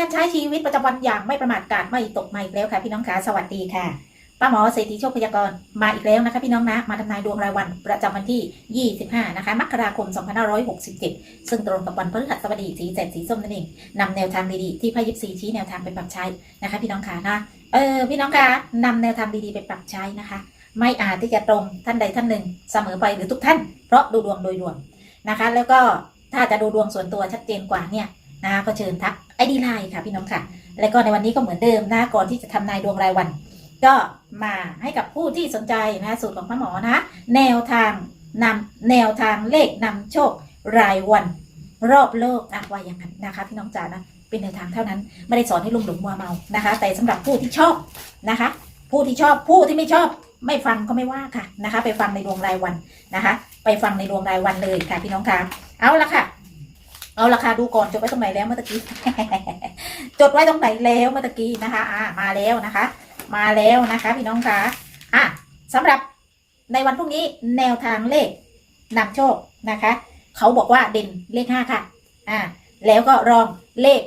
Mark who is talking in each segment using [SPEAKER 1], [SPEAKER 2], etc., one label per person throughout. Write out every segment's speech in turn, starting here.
[SPEAKER 1] กันใช้ชีวิตประจำวันอย่างไม่ประมาทกาดไม่ตกมาอีกแล้วค่ะพี่น้องคะสวัสดีค่ะป้าหมอเศรษฐีโชคพยากรณ์มาอีกแล้วนะคะพี่น้องนะมาทำนายดวงรายวันประจำวันที่ 25 นะคะมกราคม 2567 ซึ่งตรงกับวันพฤหัสบดีสีแสดสีส้มนั่นเองนำแนวทางดีๆที่พระยิปซีชี้แนวทางไปปรับใช้นะคะ พี่น้องคะนะเออพี่น้องคะนำแนวทางดีๆไปปรับใช้นะคะ ไม่อาจที่จะตรงท่านใดท่านหนึ่งเสมอไปหรือทุกท่าน เพราะดูดวงโดยรวมนะคะ แล้วก็ถ้าจะดูดวงส่วนตัวชัดเจนกว่าเนี่ยนะคะก็เชิญทัก ไอดีไลน์ค่ะพี่น้องค่ะ แล้วก็ในวันนี้ก็เหมือนเดิมนะก่อนที่จะทำนายดวงรายวัน ก็มาให้กับผู้ที่สนใจนะสูตรของพระหมอนะ แนวทางนำแนวทางเลขนำโชครายวัน รอบโลกอะว่าอย่างนั้นนะคะพี่น้องจ๋านะเป็นแนวทางเท่านั้น ไม่ได้สอนให้ลุมหลงมัวเมานะคะ แต่สำหรับผู้ที่ชอบนะคะ ผู้ที่ชอบผู้ที่ไม่ชอบ ไม่ฟังก็ไม่ว่าค่ะนะคะ ไปฟังในดวงรายวันนะคะ ไปฟังในดวงรายวันเลยค่ะพี่น้องคะเอาละค่ะ เอาราคาดูก่อนจดไว้ตรงไหนแล้วเมื่อกี้ จดไว้ตรงไหนแล้วเมื่อกี้นะคะ อ่ามาแล้วนะคะ มาแล้วนะคะ พี่น้องคะอะสำหรับในวันพรุ่งนี้แนวทางเลขนำโชคนะคะ เขาบอกว่าเด่นเลขห้าค่ะ อ่า แล้วก็รองเลข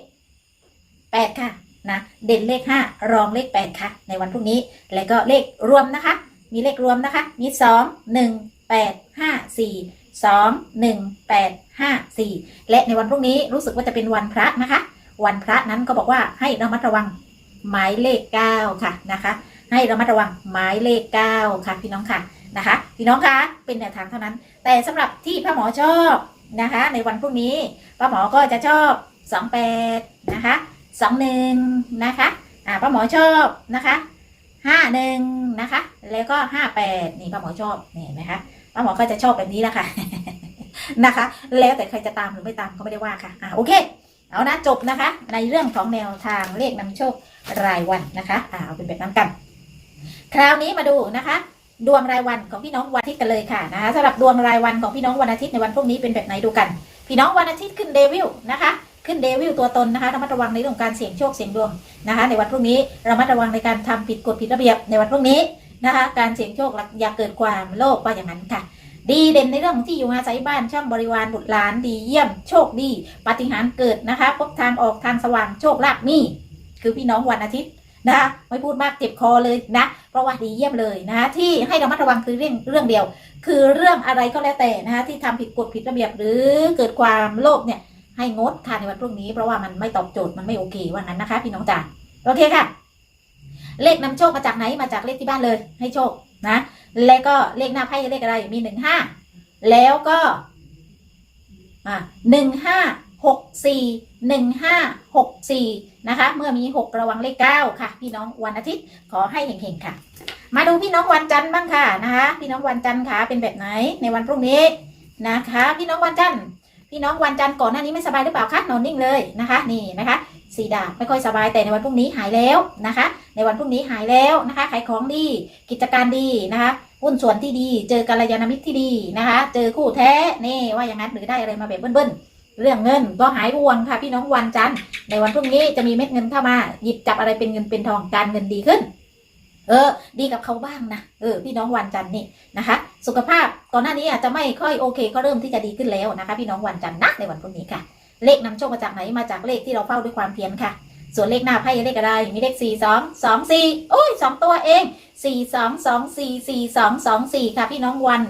[SPEAKER 1] แปดค่ะนะเด่นเลขห้ารองเลขแปดค่ะ ในวันพรุ่งนี้ แล้วก็เลขรวมนะคะ มีเลขรวมนะคะ มีสองหนึ่งแปดห้าสี่ สองหนึ่งแปดห้าสี่และในวันพรุ่งนี้รู้สึกว่าจะเป็นวันพระนะคะ วันพระนั้นก็บอกว่าให้ระมัดระวังหมายเลขเก้าค่ะนะคะ ให้ระมัดระวังหมายเลขเก้าค่ะพี่น้องค่ะนะคะ พี่น้องคะเป็นแนวทางเท่านั้น แต่สำหรับที่พระหมอชอบนะคะ ในวันพรุ่งนี้พระหมอก็จะชอบสองแปดนะคะสองหนึ่งนะคะอ่าพระหมอชอบนะคะห้าหนึ่งนะคะ แล้วก็ห้าแปดนี่พระหมอชอบนี่เห็นไหมคะ พระหมอก็จะชอบแบบนี้แหละค่ะนะคะ แล้วแต่ใครจะตามหรือไม่ตามก็ไม่ได้ว่าค่ะอ่าโอเค เอานะจบนะคะ ในเรื่องของแนวทางเลขนำโชครายวันนะคะอ่าเอาเป็นแบบนั้นกัน คราวนี้มาดูนะคะดวงรายวันของพี่น้องวันอาทิตย์กันเลยค่ะนะคะสำหรับดวงรายวันของพี่น้องวันอาทิตย์ในวันพรุ่งนี้เป็นแบบไหนดูกัน พี่น้องวันอาทิตย์ขึ้นเดวิลนะคะ ขึ้นเดวิลตัวตนนะคะระมัดระวังในเรื่องการเสี่ยงโชคเสี่ยงดวงนะคะ ในวันพรุ่งนี้ระมัดระวังในการทำผิดกฎผิดระเบียบในวันพรุ่งนี้ นะคะ การเสี่ยงโชคอย่าเกิดความโลภว่าอย่างนั้นค่ะ ดีเด่นในเรื่องของที่อยู่อาศัยบ้านช่องบริวารบุตรหลานดีเยี่ยมโชคดีปฏิหารเกิดนะคะ พบทางออกทางสว่างโชคลาภนี่คือพี่น้องวันอาทิตย์นะคะไม่พูดมากเจ็บคอเลยนะ เพราะว่าดีเยี่ยมเลยนะคะที่ให้ระมัดระวังคือเรื่องเรื่องเดียว คือเรื่องอะไรก็แล้วแต่นะคะที่ทำผิดกฎผิดระเบียบหรือเกิดความโลภเนี่ยให้งดค่ะในวันพรุ่งนี้เพราะว่ามันไม่ตอบโจทย์มันไม่โอเคว่างั้นนะคะ พี่น้องจ๋าโอเคค่ะ เลขนำโชคมาจากไหนมาจากเลขที่บ้านเลยให้โชคนะ แล้วก็เลขหน้าไพ่เลขอะไรมีหนึ่งห้าแล้วก็อ่าหนึ่งห้าหกสี่หนึ่งห้าหกสี่นะคะ เมื่อมีหกระวังเลขเก้าค่ะ พี่น้องวันอาทิตย์ขอให้เฮงๆค่ะ มาดูพี่น้องวันจันทร์บ้างค่ะนะคะ พี่น้องวันจันทร์ค่ะเป็นแบบไหนในวันพรุ่งนี้นะคะ พี่น้องวันจันทร์พี่น้องวันจันทร์ก่อนหน้านี้ไม่สบายหรือเปล่าคะนอนนิ่งเลยนะคะ นี่นะคะ สีดาไม่ค่อยสบายแต่ในวันพรุ่งนี้หายแล้วนะคะ ในวันพรุ่งนี้หายแล้วนะคะขายของดี กิจการดีนะคะหุ้นส่วนที่ดี เจอกัลยาณมิตรที่ดีนะคะ เจอคู่แท้นี่ว่าอย่างนั้นหรือได้อะไรมาแบบเบิ้ลๆเรื่องเงินก็หายห่วงค่ะพี่น้องวันจันทร์ในวันพรุ่งนี้จะมีเม็ดเงินเข้ามา หยิบจับอะไรเป็นเงินเป็นทองการเงินดีขึ้น เออ ดีกับเขาบ้างนะเออพี่น้องวันจันทร์นี่นะคะ สุขภาพก่อนหน้านี้อาจจะไม่ค่อยโอเค ก็เริ่มที่จะดีขึ้นแล้วนะคะ พี่น้องวันจันทร์นะในวันพรุ่งนี้ค่ะ เลขนำโชคมาจากไหนมาจากเลขที่เราเฝ้าด้วยความเพียรค่ะ ส่วนเลขหน้าไพ่เลขอะไรมีเลขสี่สองสองสี่โอ้ยสองตัวเองสี่สองสองสี่สี่สองสองสี่ค่ะ พี่น้องวัน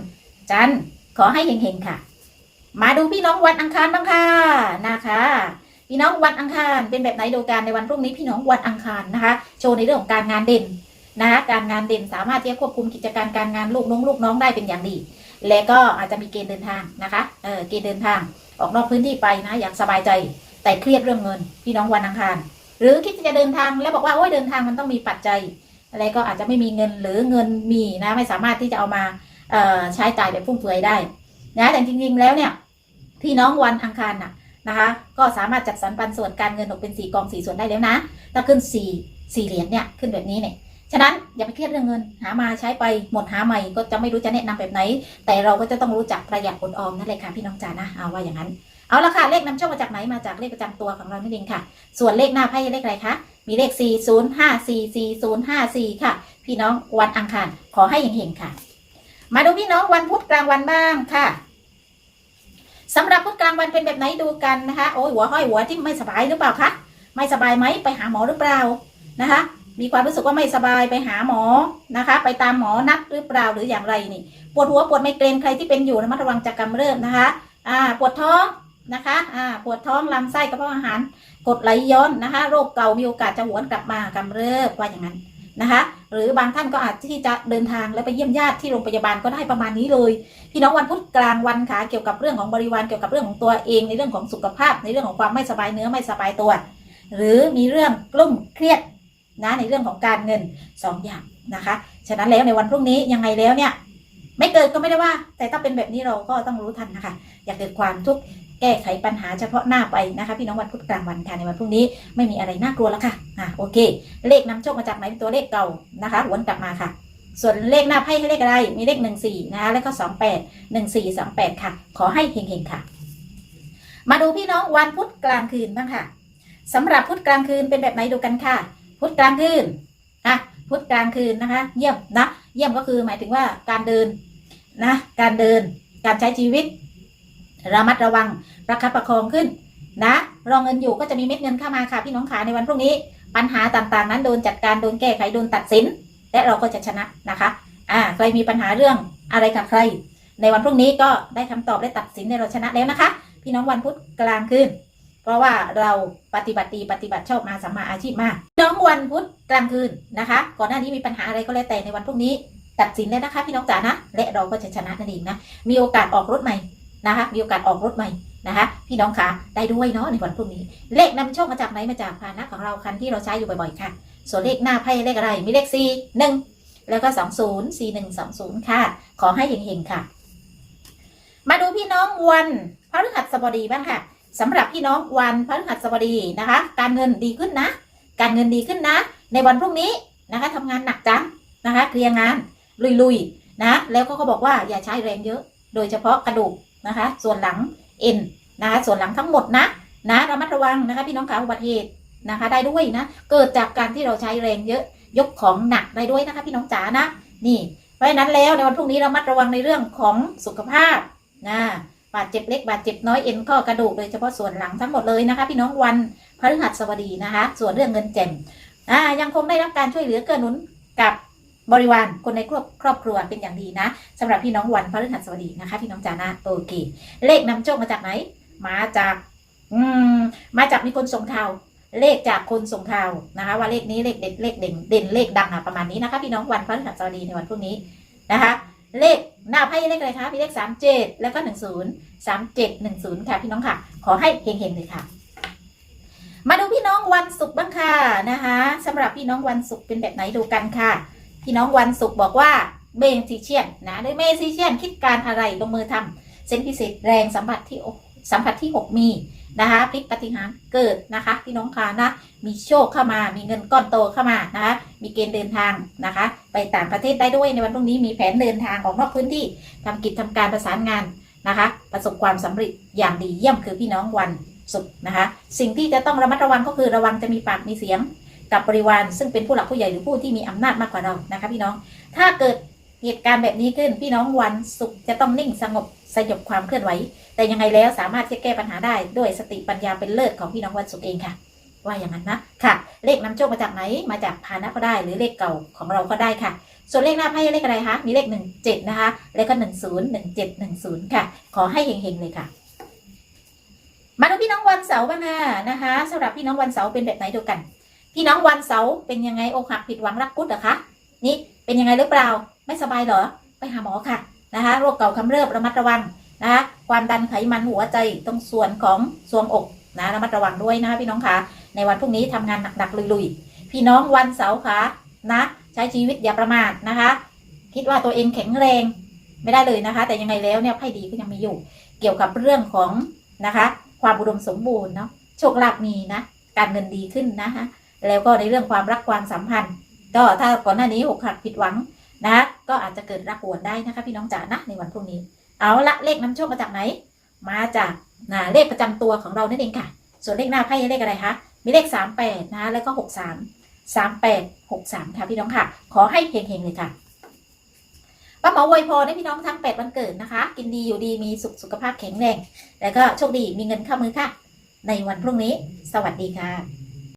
[SPEAKER 1] จันขอให้เฮงๆค่ะ มาดูพี่น้องวันอังคารบ้างค่ะนะคะพี่น้องวันอังคารเป็นแบบไหนดูการในวันพรุ่งนี้พี่น้องวันอังคารนะคะ โชว์ในเรื่องของการงานเด่นนะคะการงานเด่นสามารถที่จะควบคุมกิจการการงานลูกน้องลูกน้องได้เป็นอย่างดี และก็อาจจะมีเกณฑ์เดินทางนะคะเออเกณฑ์เดินทาง ออกนอกพื้นที่ไปนะ อย่างสบายใจ แต่เครียดเรื่องเงิน พี่น้องวันอังคาร หรือคิดจะเดินทางแล้วบอกว่าโอ้ยเดินทางมันต้องมีปัจจัย อะไรก็อาจจะไม่มีเงินหรือเงินมีนะ ไม่สามารถที่จะเอามาใช้จ่ายแบบฟุ่มเฟือยได้นะแต่จริง ๆ แล้วเนี่ยพี่น้องวันอังคารน่ะนะคะ ก็สามารถจัดสรรปันส่วนการเงินออกเป็นสี่กองสี่ส่วนได้แล้วนะถ้าขึ้นสี่สี่เหรียญเนี่ยขึ้นแบบนี้เนี่ย ฉะนั้นอย่าไปเครียดเรื่องเงิน หามาใช้ไปหมดหาใหม่ก็จะไม่รู้จะแนะนำแบบไหน แต่เราก็จะต้องรู้จักประหยัดอดออมนั่นแหละค่ะพี่น้องจ๋านะเอาว่าอย่างนั้นเอาละค่ะเลขนำโชคมาจากไหนมาจากเลขประจำตัวของเรานั่นเองค่ะ ส่วนเลขหน้าไพ่เลขอะไรคะมีเลข 40544054 ค่ะ พี่น้องวันอังคารขอให้เฮงๆค่ะ มาดูพี่น้องวันพุธกลางวันบ้างค่ะสำหรับพุธกลางวันเป็นแบบไหนดูกันนะคะ โอ้ยหัวห้อยหัวที่ไม่สบายหรือเปล่าคะไม่สบายไหมไปหาหมอหรือเปล่านะคะ มีความรู้สึกว่าไม่สบายไปหาหมอนะคะ ไปตามหมอนัดหรือเปล่าหรืออย่างไรนี่ปวดหัวปวดไมเกรนใครที่เป็นอยู่ระมัดระวังจากกำเริบนะคะอ่าปวดท้องนะคะอ่าปวดท้องลำไส้กระเพาะอาหารกดไหลย้อนนะคะ โรคเก่ามีโอกาสจะหวนกลับมากำเริบว่าอย่างนั้นนะคะ หรือบางท่านก็อาจที่จะเดินทางและไปเยี่ยมญาติที่โรงพยาบาลก็ได้ประมาณนี้เลยพี่น้องวันพุธกลางวันค่ะเกี่ยวกับเรื่องของบริวารเกี่ยวกับเรื่องของตัวเองในเรื่องของสุขภาพ ในเรื่องของความไม่สบายเนื้อไม่สบายตัว หรือมีเรื่องกลุ้มเครียด นะในเรื่องของการเงินสองอย่างนะคะ ฉะนั้นแล้วในวันพรุ่งนี้ยังไงแล้วเนี่ยไม่เกิดก็ไม่ได้ว่า แต่ถ้าเป็นแบบนี้เราก็ต้องรู้ทันนะคะ อย่าเกิดความทุกข์แก้ไขปัญหาเฉพาะหน้าไปนะคะ พี่น้องวันพุธกลางวันค่ะในวันพรุ่งนี้ไม่มีอะไรน่ากลัวแล้วค่ะอะโอเค เลขนำโชคมาจากไหนเป็นตัวเลขเก่านะคะวนกลับมาค่ะ ส่วนเลขหน้าไพ่ให้เลขอะไร มีเลขหนึ่งสี่นะคะแล้วก็สองแปดหนึ่งสี่สองแปดค่ะ ขอให้เฮงๆค่ะ มาดูพี่น้องวันพุธกลางคืนบ้างค่ะสำหรับพุธกลางคืนเป็นแบบไหนดูกันค่ะ พุธกลางคืนอะพุธกลางคืนนะคะ เยี่ยมนะเยี่ยมก็คือหมายถึงว่าการเดินนะการเดินการใช้ชีวิต ระมัดระวังประคับประคองขึ้นนะรองเงินอยู่ก็จะมีเม็ดเงินเข้ามาค่ะพี่น้องขาในวันพรุ่งนี้ ปัญหาต่างๆ นั้นโดนจัดการโดนแก้ไขโดนตัดสิน และเราก็จะชนะนะคะอ่าใครมีปัญหาเรื่องอะไรกับใคร ในวันพรุ่งนี้ก็ได้คำตอบได้ตัดสินในเราชนะแล้วนะคะ พี่น้องวันพุธกลางคืน เพราะว่าเราปฏิบัติดีปฏิบัติชอบมาสัมมาอาชีพมากน้องวันพุธกลางคืนนะคะ ก่อนหน้านี้มีปัญหาอะไรก็แล้วแต่ในวันพรุ่งนี้ตัดสินแล้วนะคะพี่น้องจ๋านะและเราก็จะชนะนั่นเองนะมีโอกาสออกรถใหม่นะคะมีโอกาสออกรถใหม่นะคะพี่น้องคะได้ด้วยเนาะในวันพรุ่งนี้ เลขนำโชคมาจากไหนมาจากพานะของเราคันที่เราใช้อยู่บ่อยๆค่ะ ส่วนเลขหน้าไพ่เลขอะไรมีเลขสี่หนึ่งแล้วก็สองศูนย์สี่หนึ่งสองศูนย์ค่ะ ขอให้เฮงๆค่ะ มาดูพี่น้องวันพระฤหัสบดีบ้างค่ะ สำหรับพี่น้องวันพฤหัสบดีนะคะ การเงินดีขึ้นนะ การเงินดีขึ้นนะ ในวันพรุ่งนี้นะคะทำงานหนักจังนะคะ เคลียร์งานลุยๆนะ แล้วก็เขาบอกว่าอย่าใช้แรงเยอะ โดยเฉพาะกระดูกนะคะ ส่วนหลังเอ็นนะคะ ส่วนหลังทั้งหมดนะนะระมัดระวังนะคะพี่น้องขาอุบัติเหตุนะคะ ได้ด้วยนะ เกิดจากการที่เราใช้แรงเยอะยกของหนักได้ด้วยนะคะพี่น้องจ๋านะนี่ เพราะฉะนั้นแล้วในวันพรุ่งนี้เรามัดระวังในเรื่องของสุขภาพนะ บาดเจ็บเล็กบาดเจ็บน้อยเอ็นข้อกระดูกโดยเฉพาะส่วนหลังทั้งหมดเลยนะคะ พี่น้องวันพฤหัสบดีนะคะ ส่วนเรื่องเงินแจ่มอ่ายังคงได้รับการช่วยเหลือเกื้อหนุนกับบริวารคนในครอบครอบครัวเป็นอย่างดีนะสำหรับพี่น้องวันพฤหัสบดีนะคะ พี่น้องจานะโอเค เลขนำโชคมาจากไหน มาจาก อืมมาจากมีคนส่งข่าวเลขจากคนส่งข่าวนะคะ ว่าเลขนี้เลขเด็ดเลขเด่นเด่นเลขดังอะประมาณนี้นะคะ พี่น้องวันพฤหัสบดีในวันพรุ่งนี้นะคะ เลขหน้าไพ่เลขอะไรคะมีเลขสามเจ็ดแล้วก็หนึ่งศูนย์สามเจ็ดหนึ่งศูนย์ค่ะพี่น้องค่ะ ขอให้เฮงๆเลยค่ะ มาดูพี่น้องวันศุกร์บ้างค่ะนะคะสำหรับพี่น้องวันศุกร์เป็นแบบไหนดูกันค่ะ พี่น้องวันศุกร์บอกว่าเมซิเชียนนะโดยเมซิเชียนคิดการอะไรลงมือทำเซนพิเศษแรงสัมผัสที่สัมผัสที่หกมี นะคะพลิกปฏิหารเกิดนะคะพี่น้องค่ะนะมีโชคเข้ามา มีเงินก้อนโตเข้ามานะคะมีเกณฑ์เดินทางนะคะ ไปต่างประเทศได้ด้วยในวันพรุ่งนี้มีแผนเดินทางออกนอกพื้นที่ทำกิจทำการประสานงานนะคะ ประสบความสำเร็จอย่างดีเยี่ยมคือพี่น้องวันศุกร์นะคะ สิ่งที่จะต้องระมัดระวังก็คือระวังจะมีปากมีเสียงกับบริวารซึ่งเป็นผู้หลักผู้ใหญ่หรือผู้ที่มีอำนาจมากกว่าเรานะคะ พี่น้องถ้าเกิดเหตุการณ์แบบนี้ขึ้นพี่น้องวันศุกร์จะต้องนิ่งสงบ สยบความเคลื่อนไหว แต่ยังไงแล้วสามารถจะแก้ปัญหาได้ด้วยสติปัญญาเป็นเลิศของพี่น้องวันศุกร์เองค่ะว่าอย่างนั้นนะค่ะ เลขนำโชคมาจากไหนมาจากพานะก็ได้หรือเลขเก่าของเราก็ได้ค่ะ ส่วนเลขหน้าไพ่เลขอะไรคะมีเลขหนึ่งเจ็ดนะคะ แล้วก็หนึ่งศูนย์หนึ่งเจ็ดหนึ่งศูนย์ค่ะ ขอให้เฮงๆเลยค่ะ มาดูพี่น้องวันเสาร์บ้างนะนะคะสำหรับพี่น้องวันเสาร์เป็นแบบไหนดูกัน พี่น้องวันเสาร์เป็นยังไงอกหักผิดหวังรักกุดเหรอคะนี่เป็นยังไงหรือเปล่าไม่สบายเหรอไปหาหมอค่ะ นะคะโรคเก่าคำเริบระมัดระวังนะคะความดันไขมันหัวใจตรงส่วนของทรวงอกนะระมัดระวังด้วยนะคะพี่น้องคะในวันพรุ่งนี้ทำงานหนักๆลุยๆ พี่น้องวันเสาร์ค่ะนะใช้ชีวิตอย่าประมาทนะคะ คิดว่าตัวเองแข็งแรงไม่ได้เลยนะคะ แต่ยังไงแล้วเนี่ยไพ่ดีก็ยังมีอยู่ เกี่ยวกับเรื่องของนะคะ ความอุดมสมบูรณ์เนาะโชคลาภมีนะ การเงินดีขึ้นนะคะแล้วก็ในเรื่องความรักความสัมพันธ์ ก็ถ้าก่อนหน้านี้หกหักผิดหวัง นะก็อาจจะเกิดรักหวนได้นะคะ พี่น้องจ๋านะในวันพรุ่งนี้ เอาละเลขนำโชคมาจากไหน มาจากนะเลขประจำตัวของเรานั่นเองค่ะ ส่วนเลขหน้าไพ่เลขอะไรคะมีเลขสามแปดนะแล้วก็หกสามสามแปดหกสามค่ะพี่น้องค่ะ ขอให้เฮงๆเลยค่ะป้าหมออวยพรให้พี่น้องทั้งแปดวันเกิดนะคะ กินดีอยู่ดีมีสุขสุขภาพแข็งแรง แล้วก็โชคดีมีเงินเข้ามือค่ะ ในวันพรุ่งนี้ สวัสดีค่ะ